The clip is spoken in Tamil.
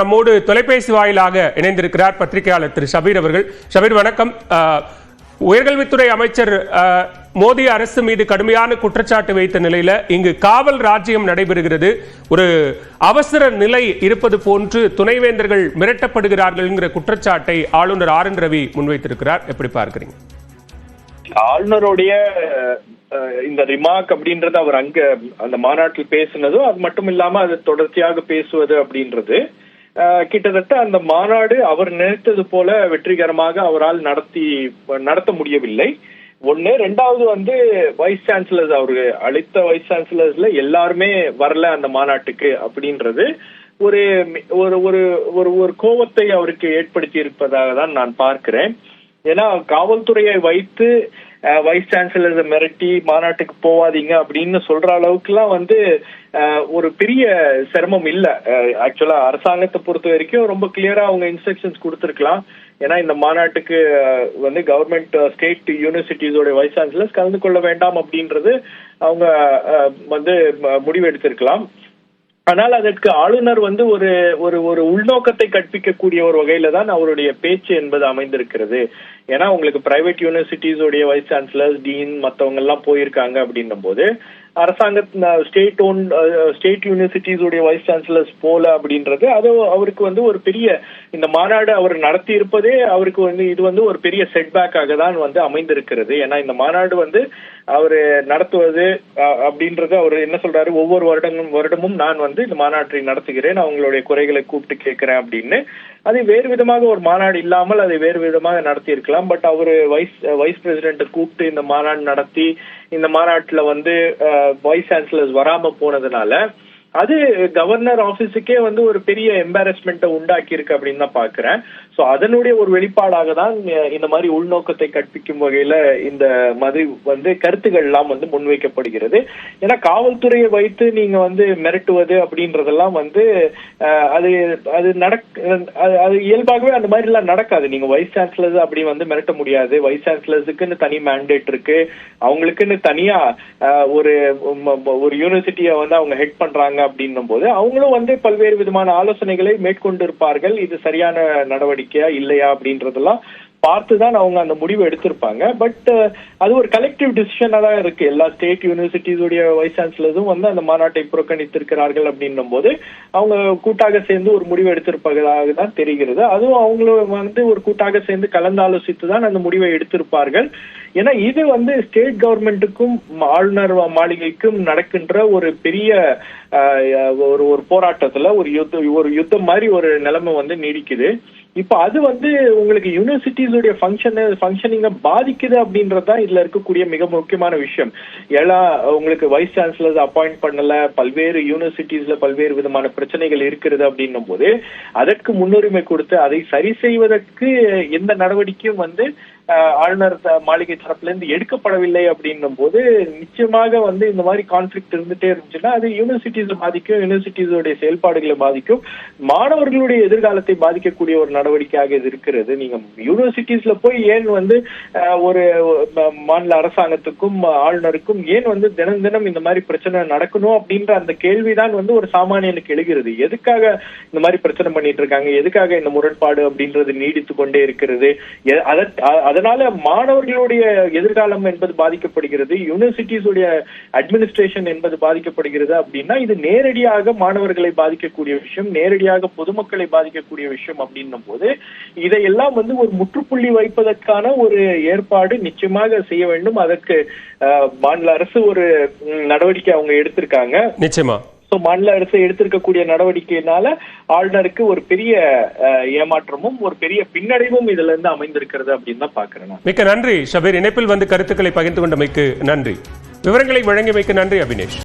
நம்மோடு தொலைபேசி வாயிலாக இணைந்திருக்கிறார் பத்திரிகையாளர் திரு ஷபீர் அவர்கள். ஷபீர் வணக்கம். உயர்கல்வித்துறை அமைச்சர் மோடி அரசு மீது கடுமையான குற்றச்சாட்டு வைத்த நிலையில இங்கு காவல் ராஜ்யம் நடைபெறுகிறது. ஒரு அவசர நிலை இருப்பது போன்று துணைவேந்தர்கள் மிரட்டப்படுகிறார்கள்ங்கிற குற்றச்சாட்டை ஆளுநர் ஆர் என் ரவி முன்வைத்திருக்கிறார். எப்படி பார்க்கிறீங்க? ஆளுநருடைய இந்த ரிமார்க் அப்படின்றது அவர் அங்க அந்த மாநாட்டில் பேசினதும் அது மட்டும் இல்லாம அது தொடர்ச்சியாக பேசுவது அப்படின்றது. கிட்டத்தட்ட அந்த மாநாடு அவர் நினைத்தது போல வெற்றிகரமாக அவரால் நடத்தி நடத்த முடியவில்லை. ஒண்ணு ரெண்டாவது வந்து வைஸ் சான்சலர்ஸ் அவரு அளித்த வைஸ் சான்சலர்ஸ்ல எல்லாருமே வரல அந்த மாநாட்டுக்கு அப்படின்றது ஒரு ஒரு ஒரு ஒரு ஒரு கோபத்தை அவருக்கு ஏற்படுத்தி இருப்பதாக தான் நான் பார்க்கிறேன். ஏன்னா காவல்துறையை வைத்து வைஸ் சான்சலரை மிரட்டி மாநாட்டுக்கு போவாதீங்க அப்படின்னு சொல்ற அளவுக்குலாம் வந்து ஒரு பெரிய சிரமம் இல்ல. ஆக்சுவலா அரசாங்கத்தை பொறுத்த வரைக்கும் ரொம்ப கிளியரா அவங்க இன்ஸ்ட்ரக்ஷன்ஸ் கொடுத்துருக்கலாம். ஏன்னா இந்த மாநாட்டுக்கு வந்து கவர்மெண்ட் ஸ்டேட் யூனிவர்சிட்டிஸோட வைஸ் சான்சலர்ஸ் கலந்து கொள்ள வேண்டாம் அப்படின்றது அவங்க வந்து முடிவு எடுத்திருக்கலாம் ஆனால் அதற்கு ஆளுநர் வந்து ஒரு ஒரு ஒரு உள்நோக்கத்தை கற்பிக்கக்கூடிய ஒரு வகையில தான் அவருடைய பேச்சு என்பது அமைந்திருக்கிறது. ஏன்னா உங்களுக்கு பிரைவேட் யூனிவர்சிட்டிஸோடைய வைஸ் சான்சலர்ஸ் டீன் மத்தவங்க எல்லாம் போயிருக்காங்க அப்படின்னும் போது அரசாங்க ஸ்டேட் ஓன் ஸ்டேட் யூனிவர்சிட்டிஸோடைய வைஸ் சான்சலர்ஸ் போல அப்படின்றது அது அவருக்கு வந்து ஒரு பெரிய இந்த மாநாடு அவர் நடத்தி இருப்பதே அவருக்கு வந்து இது வந்து ஒரு பெரிய செட்பேக்காக தான் வந்து அமைந்திருக்கிறது. ஏன்னா இந்த மாநாடு வந்து அவர் நடத்துவது அப்படின்றது அவர் என்ன சொல்றாரு ஒவ்வொரு வருடமும் வருடமும் நான் வந்து இந்த மாநாட்டை நடத்துகிறேன் அவங்களுடைய குறைகளை கூப்பிட்டு கேட்கிறேன் அப்படின்னு. அது வேறு விதமாக ஒரு மாநாடு இல்லாமல் அதை வேறு விதமாக நடத்தி இருக்கலாம் பட் அவர் வைஸ் வைஸ் பிரசிடென்ட்டை கூப்பிட்டு இந்த மாநாடு நடத்தி இந்த மாநாட்டில் வந்து வைஸ் சான்சலர்ஸ் வராம போனதுனால அது கவர்னர் ஆபீஸுக்கே வந்து ஒரு பெரிய எம்பாரஸ்மெண்ட்டை உண்டாக்கி இருக்கு அப்படின்னு தான் பாக்குறேன். சோ அதனுடைய ஒரு வெளிப்பாடாக தான் இந்த மாதிரி உள்நோக்கத்தை கற்பிக்கும் வகையில இந்த மாதிரி வந்து கருத்துக்கள் எல்லாம் வந்து முன்வைக்கப்படுகிறது. ஏன்னா காவல்துறையை வைத்து நீங்க வந்து மிரட்டுவது அப்படின்றதெல்லாம் வந்து அது அது நடக் அது- இயல்பாகவே அந்த மாதிரி எல்லாம் நடக்காது. நீங்க வைஸ் சான்சலர்ஸ் அப்படி வந்து மிரட்ட முடியாது. வைஸ் சான்சலர்ஸுக்குன்னு தனி மேண்டேட் இருக்கு. அவங்களுக்குன்னு தனியா ஒரு ஒரு யூனிவர்சிட்டியை வந்து அவங்க ஹெட் பண்றாங்க அப்படின்னும் போது அவங்களும் வந்து பல்வேறு விதமான ஆலோசனைகளை மேற்கொண்டிருப்பார்கள். இது சரியான நடவடிக்கையா இல்லையா அப்படின்றதெல்லாம் பார்த்துதான் அவங்க அந்த முடிவை எடுத்திருப்பாங்க. பட் uh, அது ஒரு கலெக்டிவ் டிசிஷனா தான் இருக்கு. எல்லா ஸ்டேட் யூனிவர்சிட்டிஸுடைய வைஸ் சான்சலர்ஸும் வந்து அந்த மாநாட்டை புறக்கணித்திருக்கிறார்கள் அப்படின்னும் போது அவங்க கூட்டாக சேர்ந்து ஒரு முடிவு எடுத்திருப்பதாக தான் தெரிகிறது. அதுவும் அவங்களும் வந்து ஒரு கூட்டாக சேர்ந்து கலந்தாலோசித்து தான் அந்த முடிவை எடுத்திருப்பார்கள். ஏன்னா இது வந்து ஸ்டேட் கவர்மெண்ட்டுக்கும் ஆளுநர் மாளிகைக்கும் நடக்கின்ற ஒரு பெரிய uh, ஒரு ஒரு போராட்டத்துல ஒரு யுத்த ஒரு யுத்தம் மாதிரி ஒரு நிலைமை வந்து நீடிக்குது. இப்ப அது வந்து உங்களுக்கு யூனிவர்சிட்டிஸுடைய ஃபங்க்ஷன் ஃபங்க்ஷனிங்க பாதிக்குது அப்படின்றது தான் இதுல இருக்கக்கூடிய மிக முக்கியமான விஷயம். ஏன்னா உங்களுக்கு வைஸ் சான்சலர்ஸ் அப்பாயிண்ட் பண்ணல பல்வேறு யூனிவர்சிட்டிஸ்ல பல்வேறு விதமான பிரச்சனைகள் இருக்கிறது அப்படின்னும் போது அதற்கு முன்னுரிமை கொடுத்து அதை சரி செய்வதற்கு எந்த நடவடிக்கையும் வந்து ஆளுநர் த- மாளிகை தரப்புல இருந்து எடுக்கப்படவில்லை அப்படின்னும் போது நிச்சயமாக வந்து இந்த மாதிரி கான்ஃபிளிக்ட் இருந்துட்டே இருந்துச்சுன்னா அது யூனிவர்சிட்டிஸ் பாதிக்கும் யூனிவர்சிட்டிஸோடைய செயல்பாடுகளை பாதிக்கும் மாணவர்களுடைய எதிர்காலத்தை பாதிக்கக்கூடிய ஒரு நடவடிக்கையாக இது இருக்கிறது. நீங்க யூனிவர்சிட்டிஸ்ல போய் ஏன் வந்து ஒரு மாநில அரசாங்கத்துக்கும் ஆளுநருக்கும் ஏன் வந்து தினம் தினம் இந்த மாதிரி பிரச்சனை நடக்கணும் அப்படின்ற அந்த கேள்விதான் வந்து ஒரு சாமானியனுக்கு எழுகிறது. எதுக்காக இந்த மாதிரி பிரச்சனை பண்ணிட்டு இருக்காங்க? எதுக்காக இந்த முரண்பாடு அப்படின்றது நீடித்து கொண்டே இருக்கிறது? அத- அதனால மாணவர்களுடைய எதிர்காலம் என்பது பாதிக்கப்படுகிறது. யூனிவர்சிட்டிஸுடைய அட்மினிஸ்ட்ரேஷன் என்பது பாதிக்கப்படுகிறது அப்படின்னா இது நேரடியாக மாணவர்களை பாதிக்கக்கூடிய விஷயம் நேரடியாக பொதுமக்களை பாதிக்கக்கூடிய விஷயம் அப்படின்னும் போது இதையெல்லாம் வந்து ஒரு முற்றுப்புள்ளி வைப்பதற்கான ஒரு ஏற்பாடு நிச்சயமாக செய்ய வேண்டும். அதற்கு மாநில அரசு ஒரு நடவடிக்கை அவங்க எடுத்திருக்காங்க. நிச்சயமா. சோ மாநில அரசு எடுத்திருக்கக்கூடிய நடவடிக்கையினால ஆளுநருக்கு ஒரு பெரிய ஏமாற்றமும் ஒரு பெரிய பின்னடைவும் இதுல இருந்து அமைந்திருக்கிறது அப்படின்னு தான் பாக்குறேன். மிக்க நன்றி. ஷபீர் இணைப்பில் வந்து கருத்துக்களை பகிர்ந்து கொண்டமைக்கு நன்றி. விவரங்களை வழங்கியமைக்கு நன்றி அபினேஷ்.